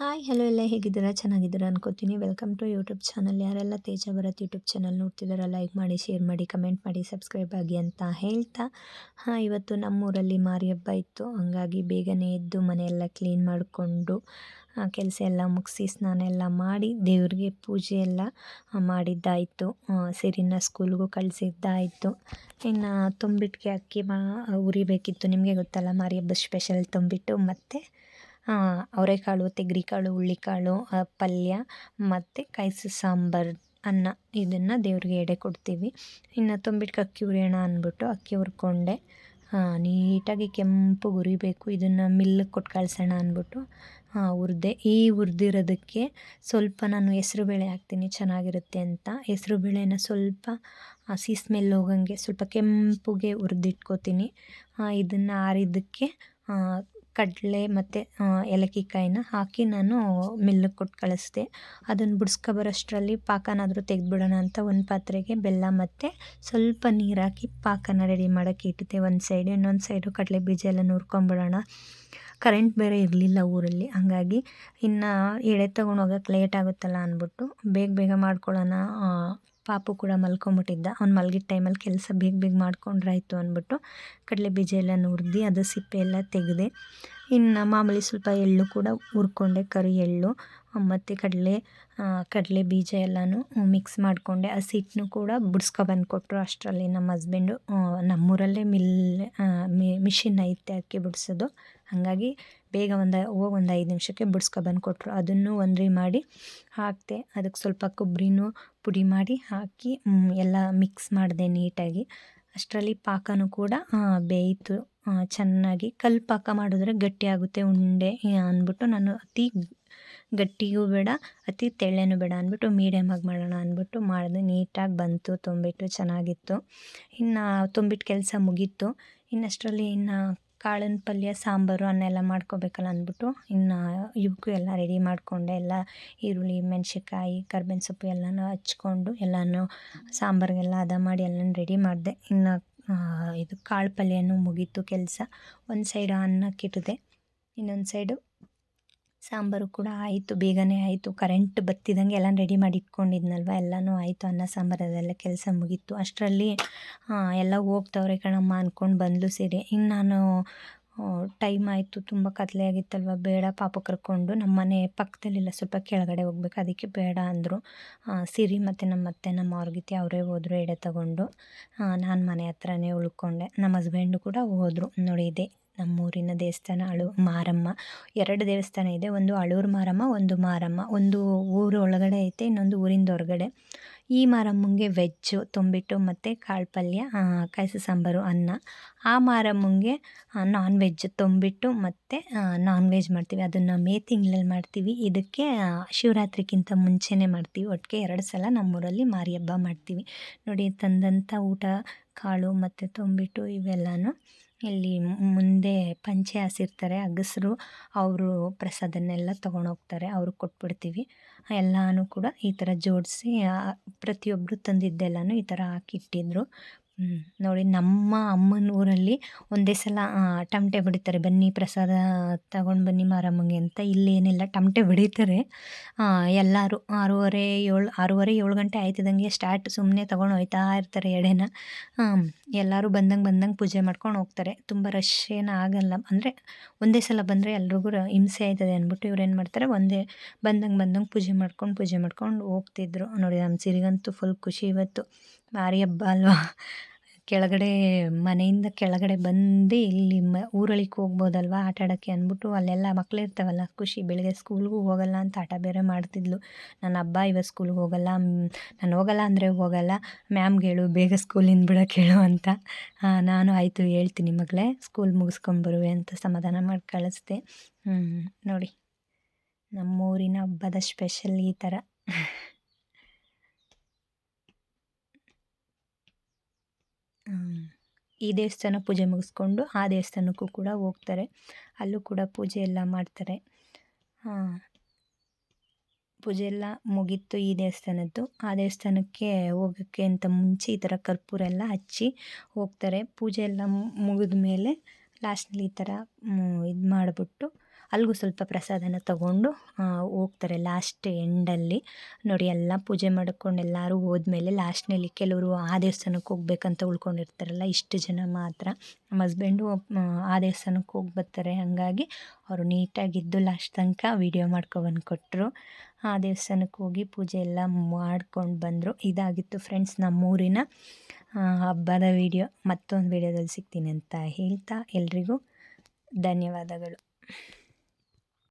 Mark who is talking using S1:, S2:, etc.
S1: Hi hello ಎಲ್ಲ ಹೇಗಿದ್ದೀರಾ? ಚೆನ್ನಾಗಿದ್ದೀರಾ ಅನ್ಕೋತೀನಿ. ವೆಲ್ಕಮ್ ಟು ಯೂಟ್ಯೂಬ್ ಚಾನಲ್ ಯಾರೆಲ್ಲ ತೇಜ ಭರತ್ ಯೂಟ್ಯೂಬ್ ಚಾನಲ್ ನೋಡ್ತಿದ್ದಾರ ಲೈಕ್ ಮಾಡಿ ಶೇರ್ ಮಾಡಿ ಕಮೆಂಟ್ ಮಾಡಿ ಸಬ್ಸ್ಕ್ರೈಬ್ ಆಗಿ ಅಂತ ಹೇಳ್ತಾ. ಹಾಂ, ಇವತ್ತು ನಮ್ಮೂರಲ್ಲಿ ಮಾರಿ ಹಬ್ಬ ಇತ್ತು. ಹಂಗಾಗಿ ಬೇಗನೆ ಎದ್ದು ಮನೆಯೆಲ್ಲ ಕ್ಲೀನ್ ಮಾಡಿಕೊಂಡು ಕೆಲಸ ಎಲ್ಲ ಮುಗಿಸಿ ಸ್ನಾನ ಎಲ್ಲ ಮಾಡಿ, ದೇವ್ರಿಗೆ ಪೂಜೆ ಎಲ್ಲ ಮಾಡಿದ್ದಾಯಿತು. ಸಿರಿನ ಸ್ಕೂಲ್ಗೂ ಕಳಿಸಿದ್ದಾಯಿತು. ಇನ್ನು ತುಂಬಿಟ್ಟಿಗೆ ಅಕ್ಕಿ ಮಾ ಉರಿಬೇಕಿತ್ತು. ನಿಮಗೆ ಗೊತ್ತಲ್ಲ ಮಾರಿ ಹಬ್ಬ ಸ್ಪೆಷಲ್ ತುಂಬಿಟ್ಟು ಮತ್ತು? ಅವರೆಕಾಳು, ತೆಗ್ರಿಕಾಳು ಹುಳ್ಳಿಕಾಳು ಪಲ್ಯ ಮತ್ತು ಕೈಸ ಸಾಂಬಾರು, ಅನ್ನ ಇದನ್ನು ದೇವ್ರಿಗೆ ಎಡೆ ಕೊಡ್ತೀವಿ. ಇನ್ನು ತುಂಬಿಟ್ಟು ಅಕ್ಕಿ ಹುರಿಯೋಣ ಅಂದ್ಬಿಟ್ಟು ಅಕ್ಕಿ ಹುರ್ಕೊಂಡೆ ನೀಟಾಗಿ ಕೆಂಪು ಹುರಿಬೇಕು, ಇದನ್ನು ಮಿಲ್ಲಿಗೆ ಕೊಟ್ಟು ಕಳ್ಸೋಣ ಅಂದ್ಬಿಟ್ಟು ಹುರಿದೆ. ಈ ಹುರಿದಿರೋದಕ್ಕೆ ಸ್ವಲ್ಪ ನಾನು ಹೆಸ್ರು ಬೇಳೆ ಹಾಕ್ತೀನಿ, ಚೆನ್ನಾಗಿರುತ್ತೆ ಅಂತ. ಹೆಸ್ರು ಬೇಳೆನ ಸ್ವಲ್ಪ ಹಸಿ ಸ್ಮೆಲ್ ಹೋಗಂಗೆ ಸ್ವಲ್ಪ ಕೆಂಪುಗೆ ಹುರಿದಿಟ್ಕೋತೀನಿ. ಇದನ್ನು ಆರಿದ್ದಕ್ಕೆ ಕಡಲೆ ಮತ್ತು ಏಲಕ್ಕಿಕಾಯಿನ ಹಾಕಿ ನಾನು ಮಿಲ್ಲಿಗೆ ಕೊಟ್ಟು ಕಳಿಸ್ದೆ. ಅದನ್ನು ಬಿಡಿಸ್ಕೊಬರೋಷ್ಟರಲ್ಲಿ ಪಾಕನಾದರೂ ತೆಗೆದುಬಿಡೋಣ ಅಂತ ಒಂದು ಪಾತ್ರೆಗೆ ಬೆಲ್ಲ ಮತ್ತು ಸ್ವಲ್ಪ ನೀರು ಹಾಕಿ ಪಾಕನ ರೆಡಿ ಮಾಡೋಕ್ಕೆ ಇಟ್ಟಿದ್ದೆ. ಒಂದು ಸೈಡು ಇನ್ನೊಂದು ಸೈಡು ಕಡಲೆ ಬೀಜ ಎಲ್ಲ ನುರ್ಕೊಂಬಿಡೋಣ. ಕರೆಂಟ್ ಬೇರೆ ಇರಲಿಲ್ಲ ಊರಲ್ಲಿ, ಹಾಗಾಗಿ ಇನ್ನು ಎಳೆ ತೊಗೊಂಡು ಹೋಗೋಕೆ ಲೇಟ್ ಆಗುತ್ತಲ್ಲ ಅಂದ್ಬಿಟ್ಟು ಬೇಗ ಬೇಗ ಮಾಡ್ಕೊಳ್ಳೋಣ ಪಾಪು ಕೂಡ ಮಲ್ಕೊಂಬಿಟ್ಟಿದ್ದ. ಅವ್ನು ಮಲಗಿದ ಟೈಮಲ್ಲಿ ಕೆಲಸ ಬೇಗ ಬೇಗ ಮಾಡ್ಕೊಂಡ್ರಾಯ್ತು ಅಂದ್ಬಿಟ್ಟು ಕಡಲೆ ಬೀಜ ಎಲ್ಲ ನುರಿದು ಅದು ಸಿಪ್ಪೆ ಎಲ್ಲ ತೆಗೆದೆ. ಇನ್ನು ಮಾಮೂಲಿ ಸ್ವಲ್ಪ ಎಳ್ಳು ಕೂಡ ಹುರ್ಕೊಂಡೆ, ಕರಿ ಎಳ್ಳು, ಮತ್ತು ಕಡಲೆ ಕಡಲೆ ಬೀಜ ಎಲ್ಲನೂ ಮಿಕ್ಸ್ ಮಾಡಿಕೊಂಡೆ. ಹಸಿ ಹಿಟ್ಟನ್ನು ಕೂಡ ಬಿಡಿಸ್ಕೊಬಂದು ಕೊಟ್ಟರು ಅಷ್ಟರಲ್ಲಿ ನಮ್ಮ ಹಸ್ಬೆಂಡು. ನಮ್ಮೂರಲ್ಲೇ ಮಿಲ್ ಮಿಷಿನ್ ಐತೆ ಅಕ್ಕಿ ಬಿಡಿಸೋದು. ಹಾಗಾಗಿ ಬೇಗ ಒಂದು, ಹೋಗಿ ಒಂದು ಐದು ನಿಮಿಷಕ್ಕೆ ಬಿಡಿಸ್ಕೊಬಂದು ಕೊಟ್ಟರು ಅದನ್ನು ಒಂದ್ರಿ ಮಾಡಿ ಹಾಕಿದೆ ಅದಕ್ಕೆ ಸ್ವಲ್ಪ ಕೊಬ್ಬರಿನೂ ಪುಡಿ ಮಾಡಿ ಹಾಕಿ ಎಲ್ಲ ಮಿಕ್ಸ್ ಮಾಡಿದೆ ನೀಟಾಗಿ. ಅಷ್ಟರಲ್ಲಿ ಪಾಕನೂ ಕೂಡ ಬೇಯಿತು. ಚೆನ್ನಾಗಿ ಕಲ್ಲು ಪಾಕ ಮಾಡಿದ್ರೆ ಗಟ್ಟಿಯಾಗುತ್ತೆ ಉಂಡೆ ಅಂದ್ಬಿಟ್ಟು ನಾನು ಅತಿ ಗಟ್ಟಿಗೂ ಬೇಡ, ಅತಿ ತೆಳ್ಳೇನೂ ಬೇಡ ಅಂದ್ಬಿಟ್ಟು ಮೀಡಿಯಮಾಗಿ ಮಾಡೋಣ ಅಂದ್ಬಿಟ್ಟು ಮಾಡಿದೆ. ನೀಟಾಗಿ ಬಂತು, ತುಂಬಿಟ್ಟು, ಚೆನ್ನಾಗಿತ್ತು. ಇನ್ನು ತುಂಬಿಟ್ಟು ಕೆಲಸ ಮುಗೀತು. ಇನ್ನಷ್ಟರಲ್ಲಿ ಇನ್ನು ಕಾಳಿನ ಪಲ್ಯ, ಸಾಂಬಾರು ಅನ್ನೆಲ್ಲ ಮಾಡ್ಕೋಬೇಕಲ್ಲ ಅಂದ್ಬಿಟ್ಟು ಇನ್ನು ಇವಕ್ಕೂ ಎಲ್ಲ ರೆಡಿ ಮಾಡಿಕೊಂಡೆ. ಎಲ್ಲ ಈರುಳ್ಳಿ, ಮೆಣಸಿನ್ಕಾಯಿ, ಕರ್ಬೇವಿನ ಸೊಪ್ಪು ಎಲ್ಲನೂ ಹಚ್ಕೊಂಡು ಎಲ್ಲನೂ ಸಾಂಬಾರಿಗೆಲ್ಲ ಹದ ಮಾಡಿ ಎಲ್ಲನೂ ರೆಡಿ ಮಾಡಿದೆ. ಇನ್ನು ಇದು ಕಾಳು ಪಲ್ಯನೂ ಮುಗೀತು ಕೆಲಸ. ಒಂದು ಸೈಡು ಅನ್ನಕ್ಕಿಟ್ಟಿದೆ ಇನ್ನೊಂದು ಸೈಡು ಸಾಂಬಾರು ಕೂಡ ಆಯಿತು, ಬೇಗನೆ ಆಯಿತು. ಕರೆಂಟ್ ಬತ್ತಿದಂಗೆ ಎಲ್ಲ ರೆಡಿ ಮಾಡಿ ಇಟ್ಕೊಂಡಿದ್ನಲ್ವ? ಎಲ್ಲನೂ ಆಯಿತು. ಅನ್ನ ಸಾಂಬಾರು ಅದೆಲ್ಲ ಕೆಲಸ ಮುಗೀತು. ಅಷ್ಟರಲ್ಲಿ ಎಲ್ಲ ಹೋಗ್ತವ್ರೆ ಕಣಮ್ಮ ಅಂದ್ಕೊಂಡು ಬಂದ್ಲು ಸೀರೆ. ಇನ್ನು ನಾನು ಟೈಮ್ ಆಯಿತು, ತುಂಬ ಕತ್ತಲೆ ಆಗಿತ್ತಲ್ವ? ಬೇಡ, ಪಾಪ ಕರ್ಕೊಂಡು ನಮ್ಮ ಮನೆ ಪಕ್ಕದಲ್ಲಿಲ್ಲ ಸ್ವಲ್ಪ ಕೆಳಗಡೆ ಹೋಗ್ಬೇಕು, ಅದಕ್ಕೆ ಬೇಡ ಅಂದರು. ಸಿರಿ ಮತ್ತು ನಮ್ಮ ಅತ್ತೆ, ನಮ್ಮ ಅವ್ರಿಗಿತ್ತೆ ಅವರೇ ಹೋದರು, ಎಡೆ ತಗೊಂಡು. ನಾನು ಮನೆ ಹತ್ರನೇ ಉಳ್ಕೊಂಡೆ. ನಮ್ಮ ಹಸ್ಬೆಂಡು ಕೂಡ ಹೋದರು. ನೋಡಿ, ಇದೆ ನಮ್ಮೂರಿನ ದೇವಸ್ಥಾನ, ಅಳು ಮಾರಮ್ಮ. ಎರಡು ದೇವಸ್ಥಾನ ಇದೆ, ಒಂದು ಅಳೂರು ಮಾರಮ್ಮ, ಒಂದು ಮಾರಮ್ಮ. ಒಂದು ಊರು ಒಳಗಡೆ ಐತೆ, ಇನ್ನೊಂದು ಊರಿಂದ ಹೊರಗಡೆ. ಈ ಮಾರಮ್ಮಂಗೆ ವೆಜ್ಜು, ತುಂಬಿಟ್ಟು ಮತ್ತು ಕಾಳು ಪಲ್ಯ ಕಾಯಿಸಿ ಸಾಂಬಾರು, ಅನ್ನ. ಆ ಮಾರಮ್ಮಂಗೆ ನಾನ್ ವೆಜ್ ತುಂಬಿಟ್ಟು ಮತ್ತು ನಾನ್ ವೆಜ್ ಮಾಡ್ತೀವಿ. ಅದನ್ನು ಮೇ ತಿಂಗಳಲ್ಲಿ ಮಾಡ್ತೀವಿ. ಇದಕ್ಕೆ ಶಿವರಾತ್ರಿಗಿಂತ ಮುಂಚೆನೇ ಮಾಡ್ತೀವಿ. ಒಟ್ಟಿಗೆ ಎರಡು ಸಲ ನಮ್ಮೂರಲ್ಲಿ ಮಾರಿ ಹಬ್ಬ ಮಾಡ್ತೀವಿ. ನೋಡಿ ತಂದಂಥ ಊಟ, ಕಾಳು ಮತ್ತು ತುಂಬಿಟ್ಟು ಇವೆಲ್ಲನೂ ಇಲ್ಲಿ ಮುಂದೆ ಪಂಚೆ ಹಾಸಿರ್ತಾರೆ, ಅಗಸರು ಅವರು ಪ್ರಸಾದನ್ನೆಲ್ಲ ತೊಗೊಂಡೋಗ್ತಾರೆ, ಅವ್ರಿಗೆ ಕೊಟ್ಬಿಡ್ತೀವಿ. ಎಲ್ಲನೂ ಕೂಡ ಈ ಥರ ಜೋಡಿಸಿ ಪ್ರತಿಯೊಬ್ಬರು ತಂದಿದ್ದೆಲ್ಲನೂ ಈ ಥರ ಹಾಕಿಟ್ಟಿದ್ರು. ನೋಡಿ ನಮ್ಮ ಅಮ್ಮನ ಊರಲ್ಲಿ ಒಂದೇ ಸಲ ಟಮಟೆ ಬಿಡಿತಾರೆ. ಬನ್ನಿ ಪ್ರಸಾದ ತಗೊಂಡು ಬನ್ನಿ ಮಾರಮ್ಮಂಗೆ ಅಂತ ಇಲ್ಲೇನಿಲ್ಲ. ಟಮಟೆ ಬಿಡಿತಾರೆ. ಎಲ್ಲರೂ ಆರೂವರೆ ಏಳು ಆರೂವರೆ ಏಳು ಗಂಟೆ ಆಯ್ತಿದ್ದಂಗೆ ಸ್ಟಾರ್ಟ್ ಸುಮ್ಮನೆ ತೊಗೊಂಡು ಹೋಯ್ತಾ ಇರ್ತಾರೆ ಎಡೆನ. ಎಲ್ಲರೂ ಬಂದಂಗೆ ಬಂದಂಗೆ ಪೂಜೆ ಮಾಡ್ಕೊಂಡು ಹೋಗ್ತಾರೆ. ತುಂಬ ರಶ್ ಏನು ಆಗಲ್ಲ. ಅಂದರೆ ಒಂದೇ ಸಲ ಬಂದರೆ ಎಲ್ರಿಗೂ ಹಿಂಸೆ ಆಯ್ತದೆ ಅಂದ್ಬಿಟ್ಟು ಇವ್ರು ಏನು ಮಾಡ್ತಾರೆ, ಒಂದೇ ಬಂದಂಗೆ ಬಂದಂಗೆ ಪೂಜೆ ಮಾಡ್ಕೊಂಡು ಪೂಜೆ ಮಾಡ್ಕೊಂಡು ಹೋಗ್ತಿದ್ರು. ನೋಡಿ ನಮ್ಮ ಸಿರಿಗಂತೂ ಫುಲ್ ಖುಷಿ ಇವತ್ತು. ಭಾರಿ ಹಬ್ಬ ಅಲ್ವಾ? ಕೆಳಗಡೆ, ಮನೆಯಿಂದ ಕೆಳಗಡೆ ಬಂದು ಇಲ್ಲಿ ಮ ಊರೊಳಗೆ ಹೋಗ್ಬೋದಲ್ವ? ಆಟ ಆಡೋಕ್ಕೆ ಅಂದ್ಬಿಟ್ಟು ಅಲ್ಲೆಲ್ಲ ಮಕ್ಳು ಇರ್ತಾವಲ್ಲ, ಖುಷಿ. ಬೆಳಗ್ಗೆ ಸ್ಕೂಲ್ಗೂ ಹೋಗಲ್ಲ ಅಂತ ಆಟ ಬೇರೆ ಮಾಡ್ತಿದ್ಲು. ನನ್ನ ಹಬ್ಬ ಇವತ್ತು ಸ್ಕೂಲ್ಗೆ ಹೋಗಲ್ಲ ನಾನು ಹೋಗಲ್ಲ ಅಂದರೆ ಹೋಗಲ್ಲ. ಮ್ಯಾಮ್ಗೆ ಹೇಳು, ಬೇಗ ಸ್ಕೂಲಿಂದ ಬಿಡೋಕೆ ಕೇಳು ಅಂತ. ನಾನು ಆಯಿತು, ಹೇಳ್ತೀನಿ ಮಗಳೇ. ಸ್ಕೂಲ್ ಮುಗಿಸ್ಕೊಂಬರುವೆ ಅಂತ ಸಮಾಧಾನ ಮಾಡಿ ಕಳಿಸ್ದೆ. ನೋಡಿ. ನಮ್ಮೂರಿನ ಹಬ್ಬದ ಸ್ಪೆಷಲ್ ಈ ಥರ. ಈ ದೇವಸ್ಥಾನ ಪೂಜೆ ಮುಗಿಸ್ಕೊಂಡು ಆ ದೇವಸ್ಥಾನಕ್ಕೂ ಕೂಡ ಹೋಗ್ತಾರೆ. ಅಲ್ಲೂ ಕೂಡ ಪೂಜೆ ಎಲ್ಲ ಮಾಡ್ತಾರೆ. ಪೂಜೆ ಎಲ್ಲ ಮುಗೀತು ಈ ದೇವಸ್ಥಾನದ್ದು. ಆ ದೇವಸ್ಥಾನಕ್ಕೆ ಹೋಗೋಕ್ಕೆ ಅಂತ ಮುಂಚೆ ಈ ಥರ ಕರ್ಪೂರ ಎಲ್ಲ ಹಚ್ಚಿ ಹೋಗ್ತಾರೆ. ಪೂಜೆ ಎಲ್ಲ ಮುಗಿದ ಮೇಲೆ ಲಾಸ್ಟ್ನಲ್ಲಿ ಈ ಥರ ಇದು ಮಾಡಿಬಿಟ್ಟು ಅಲ್ಲಿಗೂ ಸ್ವಲ್ಪ ಪ್ರಸಾದನ ತಗೊಂಡು ಹೋಗ್ತಾರೆ ಲಾಸ್ಟ್ ಎಂಡಲ್ಲಿ ನೋಡಿ, ಎಲ್ಲ ಪೂಜೆ ಮಾಡ್ಕೊಂಡು ಎಲ್ಲರೂ ಹೋದ್ಮೇಲೆ ಲಾಸ್ಟ್ನಲ್ಲಿ ಕೆಲವರು ಆ ದೇವಸ್ಥಾನಕ್ಕೆ ಹೋಗ್ಬೇಕಂತ ಉಳ್ಕೊಂಡಿರ್ತಾರಲ್ಲ, ಇಷ್ಟು ಜನ ಮಾತ್ರ. ನಮ್ಮ ಹಸ್ಬೆಂಡು ಆ ದೇವಸ್ಥಾನಕ್ಕೆ ಹೋಗಿ ಬರ್ತಾರೆ. ಹಾಗಾಗಿ ಅವರು ನೀಟಾಗಿದ್ದು ಲಾಸ್ಟ್ ತನಕ ವೀಡಿಯೋ ಮಾಡ್ಕೊಬಂದು ಕೊಟ್ಟರು ಆ ದೇವಸ್ಥಾನಕ್ಕೆ ಹೋಗಿ ಪೂಜೆ ಎಲ್ಲ ಮಾಡ್ಕೊಂಡು ಬಂದರು. ಇದಾಗಿತ್ತು ಫ್ರೆಂಡ್ಸ್ ನಮ್ಮೂರಿನ ಹಬ್ಬದ ವೀಡಿಯೋ ಮತ್ತೊಂದು ವೀಡಿಯೋದಲ್ಲಿ ಸಿಗ್ತೀನಿ ಅಂತ ಹೇಳ್ತಾ ಎಲ್ರಿಗೂ ಧನ್ಯವಾದಗಳು.